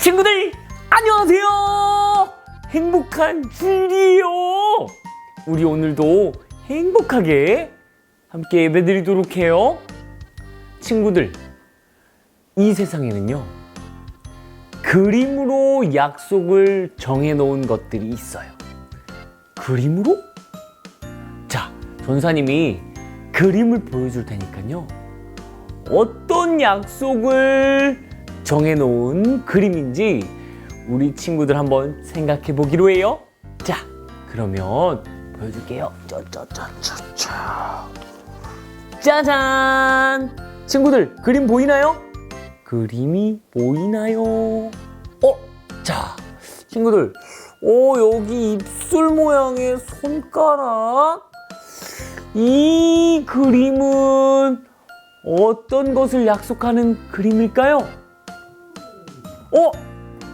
친구들 안녕하세요. 행복한 주일이에요. 우리 오늘도 행복하게 함께 예배드리도록 해요. 친구들, 이 세상에는요. 그림으로 약속을 정해 놓은 것들이 있어요. 그림으로? 자, 전사님이 그림을 보여줄 테니까요. 어떤 약속을 정해 놓은 그림인지 우리 친구들 한번 생각해 보기로 해요. 자, 그러면 보여줄게요. 짜자자자자. 짜잔! 친구들, 그림 보이나요? 그림이 보이나요? 어? 자, 친구들, 오, 여기 입술 모양의 손가락? 이 그림은 어떤 것을 약속하는 그림일까요? 어?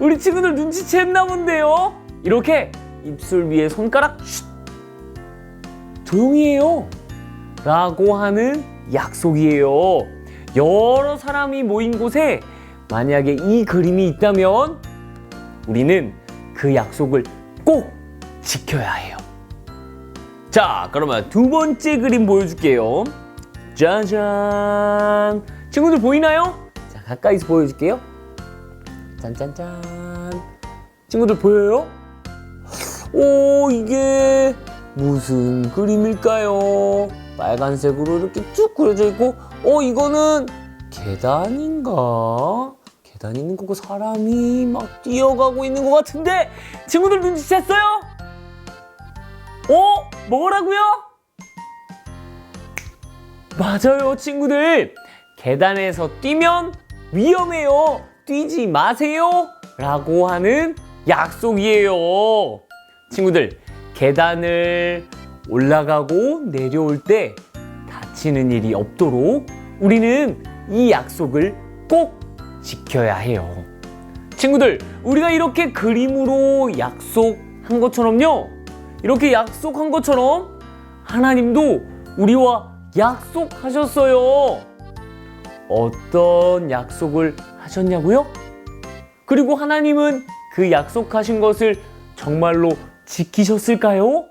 우리 친구들 눈치챘나 본데요? 이렇게 입술 위에 손가락 쉿! 조용히 해요. 라고 하는 약속이에요. 여러 사람이 모인 곳에 만약에 이 그림이 있다면 우리는 그 약속을 꼭 지켜야 해요. 자, 그러면 두 번째 그림 보여줄게요. 짜잔. 친구들 보이나요? 자, 가까이서 보여줄게요. 짠짠짠. 친구들 보여요? 오, 이게 무슨 그림일까요? 빨간색으로 이렇게 쭉 그려져 있고, 어, 이거는 계단인가? 계단 있는 거고 사람이 막 뛰어가고 있는 것 같은데 친구들 눈치챘어요? 어? 뭐라고요? 맞아요, 친구들. 계단에서 뛰면 위험해요. 뛰지 마세요. 라고 하는 약속이에요. 친구들, 계단을 올라가고 내려올 때 다치는 일이 없도록 우리는 이 약속을 꼭 지켜야 해요. 친구들, 우리가 이렇게 그림으로 약속한 것처럼요. 이렇게 약속한 것처럼 하나님도 우리와 약속하셨어요. 어떤 약속을 하셨냐고요? 그리고 하나님은 그 약속하신 것을 정말로 지키셨을까요?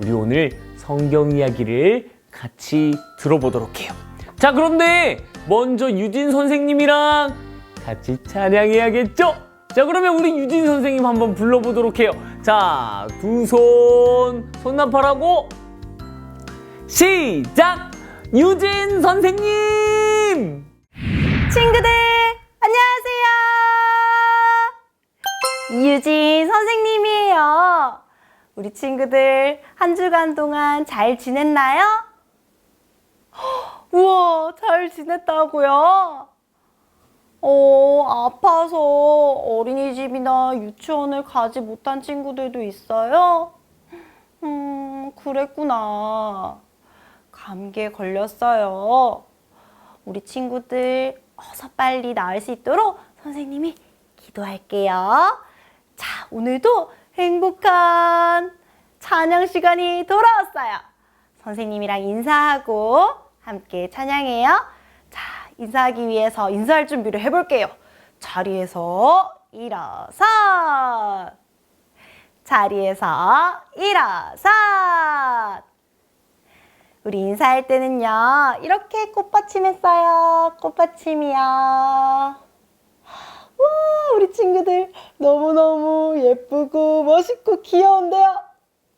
우리 오늘 성경 이야기를 같이 들어보도록 해요. 자, 그런데 먼저 유진 선생님이랑 같이 찬양해야겠죠? 자, 그러면 우리 유진 선생님 한번 불러보도록 해요. 자, 두 손, 손나팔하고 시작! 유진 선생님! 친구들 유진 선생님이에요. 우리 친구들 한 주간 동안 잘 지냈나요? 헉, 우와 잘 지냈다고요? 어 아파서 어린이집이나 유치원을 가지 못한 친구들도 있어요? 음 그랬구나. 감기에 걸렸어요. 우리 친구들 어서 빨리 나을 수 있도록 선생님이 기도할게요. 자, 오늘도 행복한 찬양 시간이 돌아왔어요. 선생님이랑 인사하고 함께 찬양해요. 자, 인사하기 위해서 인사할 준비를 해볼게요. 자리에서 일어서. 자리에서 일어서. 우리 인사할 때는요, 이렇게 꽃받침 했어요. 꽃받침이요. 와, 우리 친구들 너무너무 예쁘고 멋있고 귀여운데요.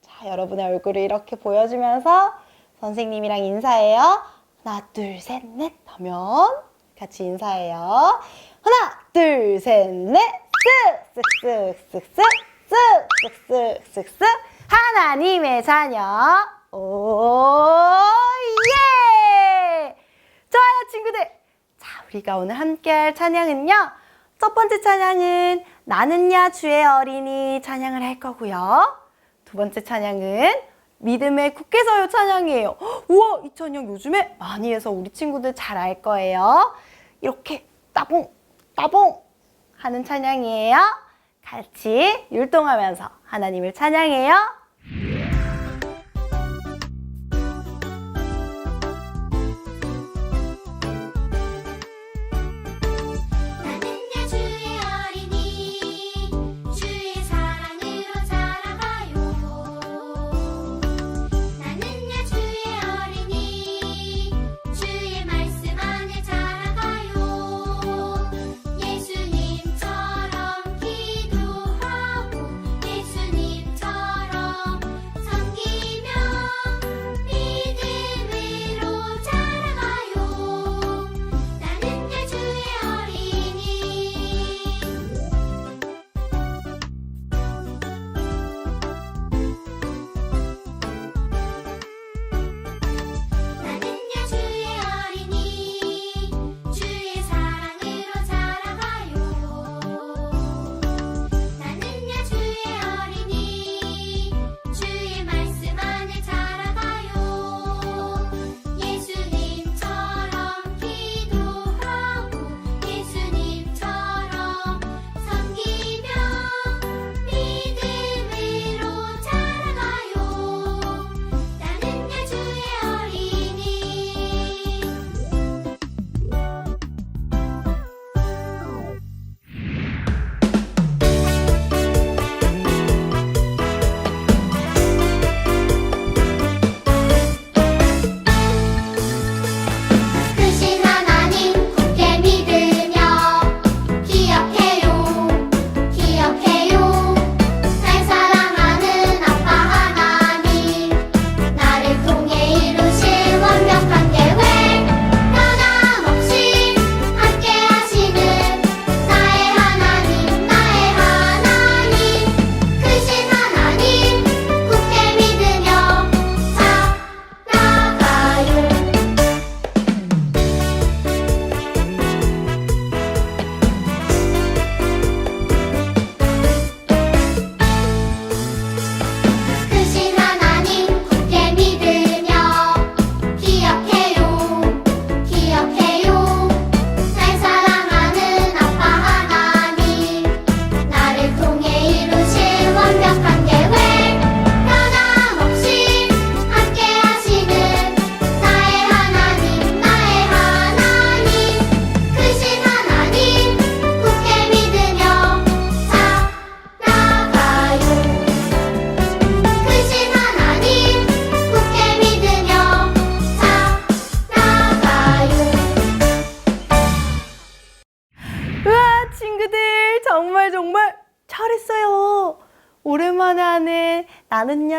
자, 여러분의 얼굴을 이렇게 보여주면서 선생님이랑 인사해요. 하나, 둘, 셋, 넷 하면 같이 인사해요. 하나, 둘, 셋, 넷, 쓱, 쓱, 쓱, 쓱, 쓱, 쓱, 쓱, 쓱, 하나님의 자녀. 오, 예! 좋아요, 친구들. 자, 우리가 오늘 함께 할 찬양은요. 첫 번째 찬양은 나는야 주의 어린이 찬양을 할 거고요. 두 번째 찬양은 믿음의 국회서요 찬양이에요. 헉, 우와, 이 찬양 요즘에 많이 해서 우리 친구들 잘 알 거예요. 이렇게 따봉, 따봉 하는 찬양이에요. 같이 율동하면서 하나님을 찬양해요.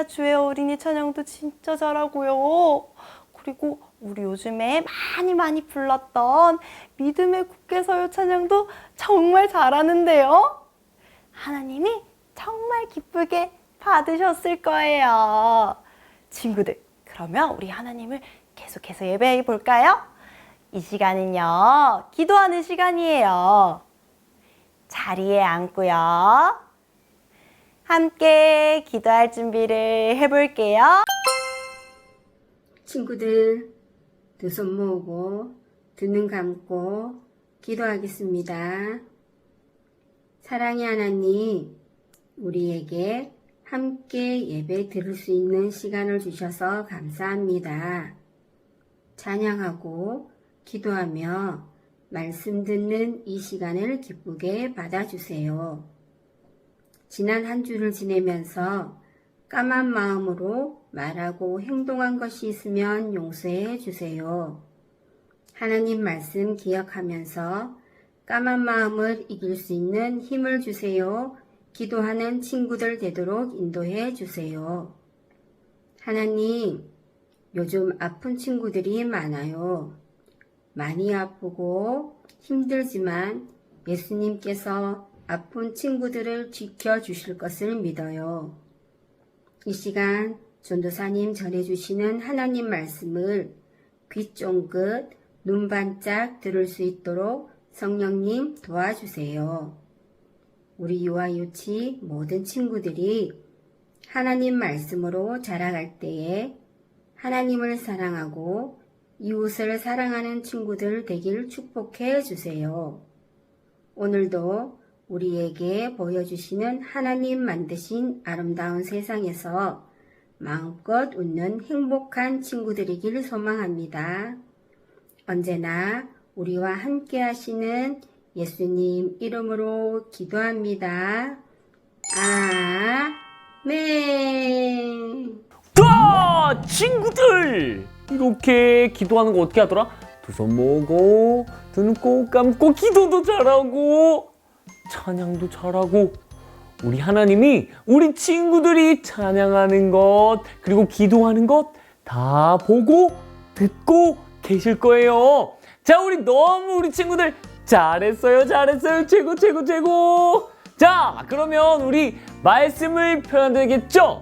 주의 어린이 찬양도 진짜 잘하고요. 그리고 우리 요즘에 많이 많이 불렀던 믿음의 국회서요 찬양도 정말 잘하는데요. 하나님이 정말 기쁘게 받으셨을 거예요. 친구들, 그러면 우리 하나님을 계속해서 예배해 볼까요? 이 시간은요, 기도하는 시간이에요. 자리에 앉고요. 함께 기도할 준비를 해볼게요. 친구들, 두 손 모으고, 두 눈 감고, 기도하겠습니다. 사랑의 하나님, 우리에게 함께 예배 들을 수 있는 시간을 주셔서 감사합니다. 찬양하고, 기도하며, 말씀 듣는 이 시간을 기쁘게 받아주세요. 지난 한 주를 지내면서 까만 마음으로 말하고 행동한 것이 있으면 용서해 주세요. 하나님 말씀 기억하면서 까만 마음을 이길 수 있는 힘을 주세요. 기도하는 친구들 되도록 인도해 주세요. 하나님, 요즘 아픈 친구들이 많아요. 많이 아프고 힘들지만 예수님께서 아픈 친구들을 지켜주실 것을 믿어요. 이 시간 전도사님 전해주시는 하나님 말씀을 귀 쫑긋, 눈 반짝 들을 수 있도록 성령님 도와주세요. 우리 유아 유치 모든 친구들이 하나님 말씀으로 자라갈 때에 하나님을 사랑하고 이웃을 사랑하는 친구들 되길 축복해 주세요. 오늘도 우리에게 보여주시는 하나님 만드신 아름다운 세상에서 마음껏 웃는 행복한 친구들이길 소망합니다. 언제나 우리와 함께 하시는 예수님 이름으로 기도합니다. 아멘. 자, 친구들! 이렇게 기도하는 거 어떻게 하더라? 두 손 모으고, 두눈꼭 감고, 기도도 잘하고, 찬양도 잘하고, 우리 하나님이 우리 친구들이 찬양하는 것, 그리고 기도하는 것 다 보고, 듣고 계실 거예요. 자, 우리 너무 우리 친구들 잘했어요, 잘했어요. 최고, 최고, 최고. 자, 그러면 우리 말씀을 펴야 되겠죠?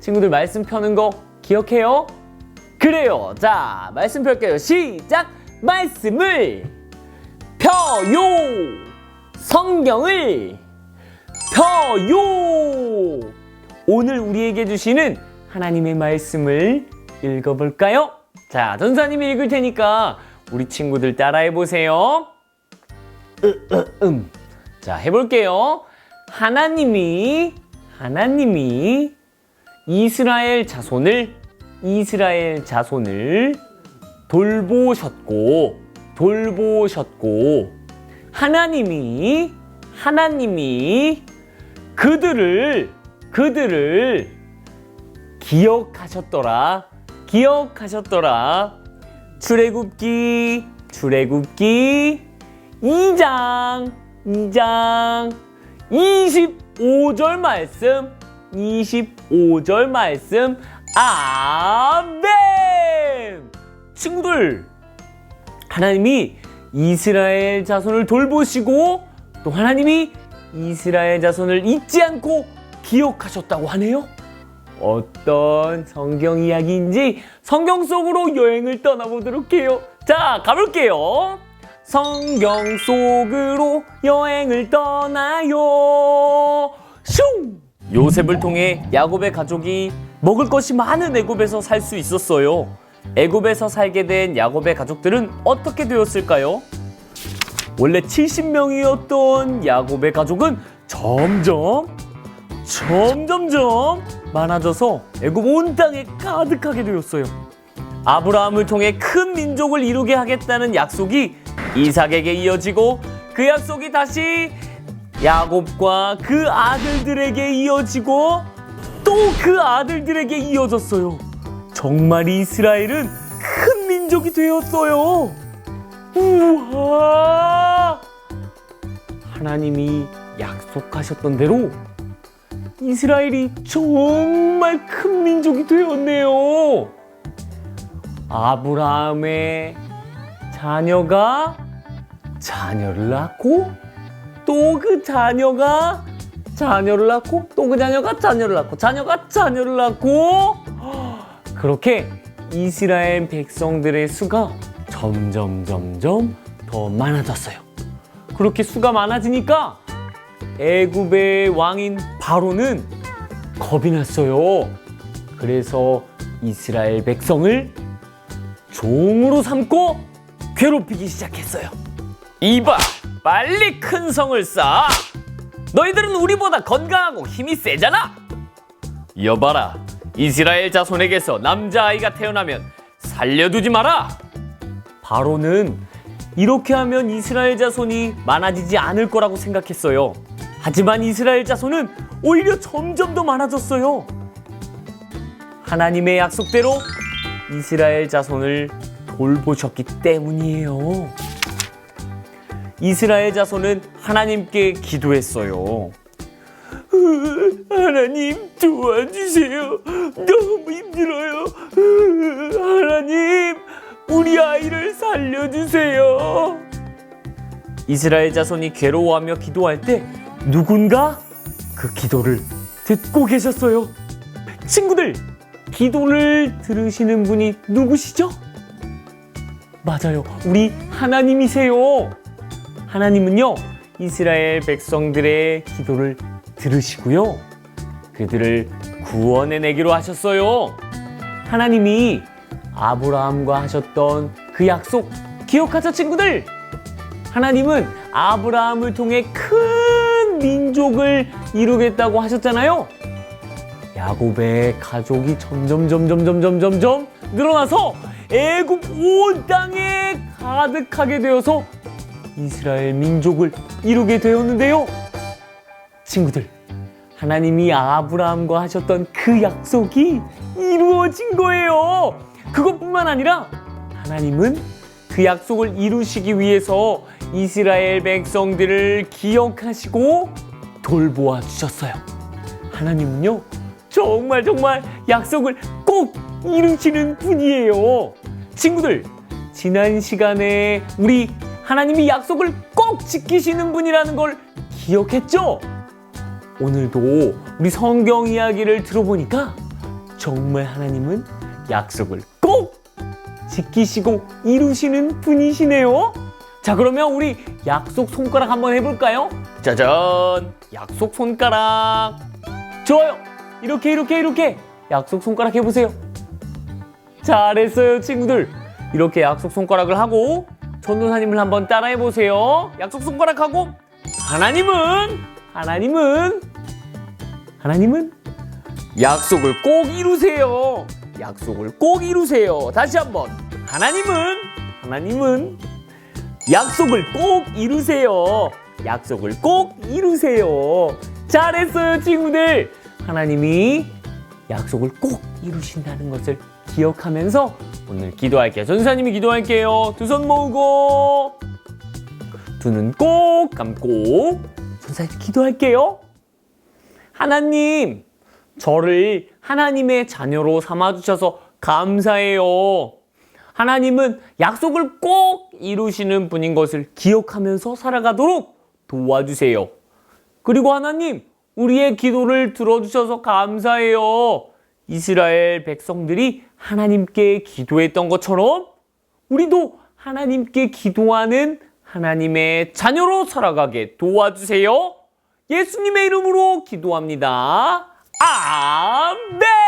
친구들 말씀 펴는 거 기억해요? 그래요. 자, 말씀 펼게요. 시작! 말씀을 펴요! 성경을 펴요! 오늘 우리에게 주시는 하나님의 말씀을 읽어볼까요? 자, 전사님이 읽을 테니까 우리 친구들 따라해 보세요. 음. 자, 해볼게요. 하나님이, 하나님이 이스라엘 자손을 이스라엘 자손을 돌보셨고 돌보셨고 하나님이 하나님이 그들을 그들을 기억하셨더라. 기억하셨더라. 출애굽기 출애굽기 2장 2장. 25절 말씀 25절 말씀. 아멘! 친구들 하나님이 이스라엘 자손을 돌보시고 또 하나님이 이스라엘 자손을 잊지 않고 기억하셨다고 하네요. 어떤 성경 이야기인지 성경 속으로 여행을 떠나보도록 해요. 자, 가볼게요. 성경 속으로 여행을 떠나요. 슝! 요셉을 통해 야곱의 가족이 먹을 것이 많은 애굽에서 살 수 있었어요. 애굽에서 살게 된 야곱의 가족들은 어떻게 되었을까요? 원래 70명이었던 야곱의 가족은 점점 점점점 많아져서 애굽 온 땅에 가득하게 되었어요. 아브라함을 통해 큰 민족을 이루게 하겠다는 약속이 이삭에게 이어지고 그 약속이 다시 야곱과 그 아들들에게 이어지고 또 그 아들들에게 이어졌어요. 정말 이스라엘은 큰 민족이 되었어요. 우와! 하나님이 약속하셨던 대로 이스라엘이 정말 큰 민족이 되었네요. 아브라함의 자녀가 자녀를 낳고 또 그 자녀가 자녀를 낳고 또 그 자녀가 자녀를 낳고 자녀가 자녀를 낳고 그렇게 이스라엘 백성들의 수가 점점 점점 더 많아졌어요. 그렇게 수가 많아지니까 애굽의 왕인 바로는 겁이 났어요. 그래서 이스라엘 백성을 종으로 삼고 괴롭히기 시작했어요. 이봐, 빨리 큰 성을 쌓아. 너희들은 우리보다 건강하고 힘이 세잖아. 여봐라, 이스라엘 자손에게서 남자아이가 태어나면 살려두지 마라. 바로는 이렇게 하면 이스라엘 자손이 많아지지 않을 거라고 생각했어요. 하지만 이스라엘 자손은 오히려 점점 더 많아졌어요. 하나님의 약속대로 이스라엘 자손을 돌보셨기 때문이에요. 이스라엘 자손은 하나님께 기도했어요. 하나님 도와주세요. 너무 힘들어요. 하나님 우리 아이를 살려주세요. 이스라엘 자손이 괴로워하며 기도할 때 누군가 그 기도를 듣고 계셨어요. 친구들, 기도를 들으시는 분이 누구시죠? 맞아요. 우리 하나님이세요. 하나님은요, 이스라엘 백성들의 기도를 들으시고요. 그들을 구원해 내기로 하셨어요. 하나님이 아브라함과 하셨던 그 약속 기억하죠, 친구들? 하나님은 아브라함을 통해 큰 민족을 이루겠다고 하셨잖아요. 야곱의 가족이 점점 점점 점점 점점 늘어나서 애굽 온 땅에 가득하게 되어서 이스라엘 민족을 이루게 되었는데요. 친구들, 하나님이 아브라함과 하셨던 그 약속이 이루어진 거예요. 그것뿐만 아니라 하나님은 그 약속을 이루시기 위해서 이스라엘 백성들을 기억하시고 돌보아 주셨어요. 하나님은요, 정말 정말 약속을 꼭 이루시는 분이에요. 친구들, 지난 시간에 우리 하나님이 약속을 꼭 지키시는 분이라는 걸 기억했죠? 오늘도 우리 성경 이야기를 들어보니까 정말 하나님은 약속을 꼭 지키시고 이루시는 분이시네요. 자, 그러면 우리 약속 손가락 한번 해볼까요? 짜잔! 약속 손가락. 좋아요. 이렇게, 이렇게, 이렇게. 약속 손가락 해보세요. 잘했어요, 친구들. 이렇게 약속 손가락을 하고 전도사님을 한번 따라해 보세요. 약속 손가락 하고 하나님은 하나님은 하나님은 약속을 꼭 이루세요. 약속을 꼭 이루세요. 다시 한번 하나님은 하나님은 약속을 꼭 이루세요. 약속을 꼭 이루세요. 잘했어요, 친구들. 하나님이 약속을 꼭 이루신다는 것을 기억하면서 오늘 기도할게요. 전사님이 기도할게요. 두 손 모으고 두 눈 꼭 감고 전사님 기도할게요. 하나님, 저를 하나님의 자녀로 삼아주셔서 감사해요. 하나님은 약속을 꼭 이루시는 분인 것을 기억하면서 살아가도록 도와주세요. 그리고 하나님, 우리의 기도를 들어주셔서 감사해요. 이스라엘 백성들이 하나님께 기도했던 것처럼 우리도 하나님께 기도하는 하나님의 자녀로 살아가게 도와주세요. 예수님의 이름으로 기도합니다. 아멘!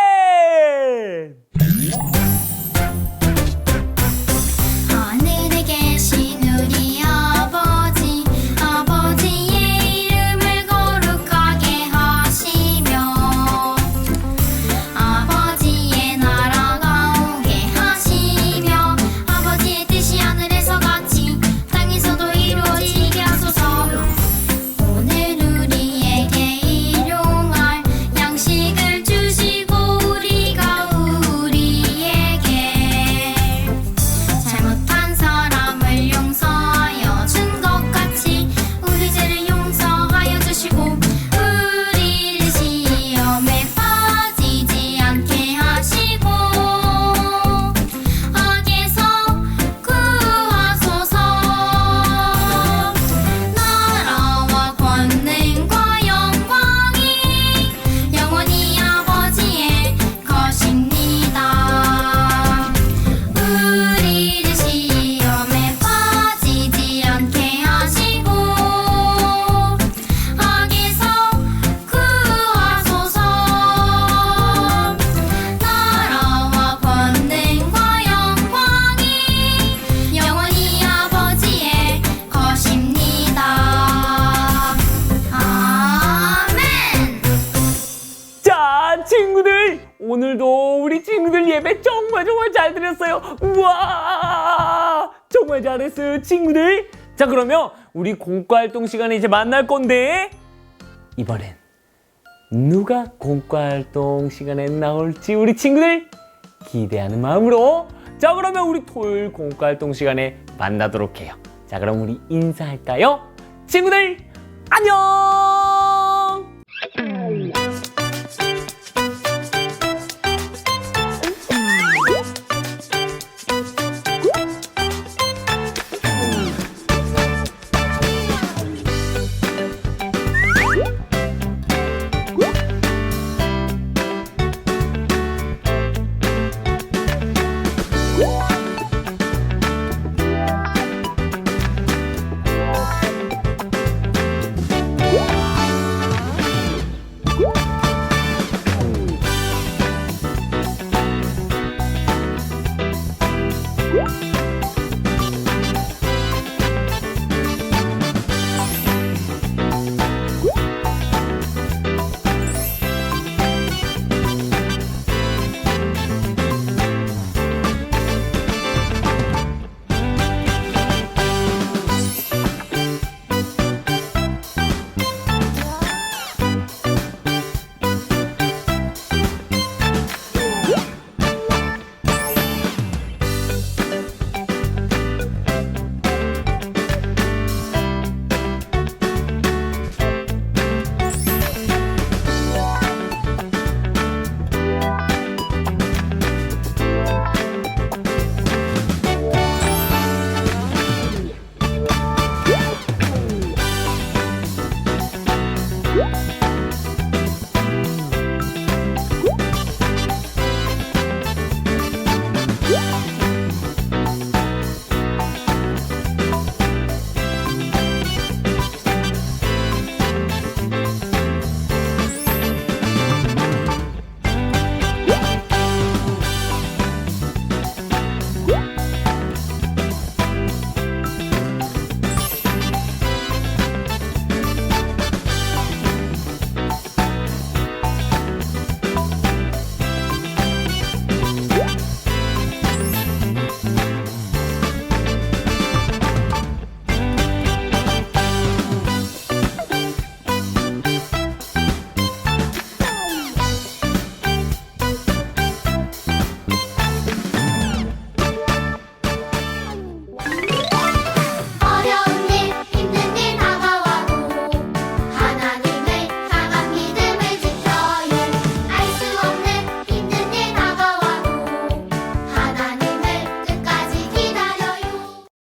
잘 드렸어요. 우와! 정말 잘했어요, 친구들. 자, 그러면 우리 공과 활동 시간에 이제 만날 건데 이번엔 누가 공과 활동 시간에 나올지 우리 친구들 기대하는 마음으로 자 그러면 우리 토요일 공과 활동 시간에 만나도록 해요 자 그럼 우리 인사할까요? 친구들 안녕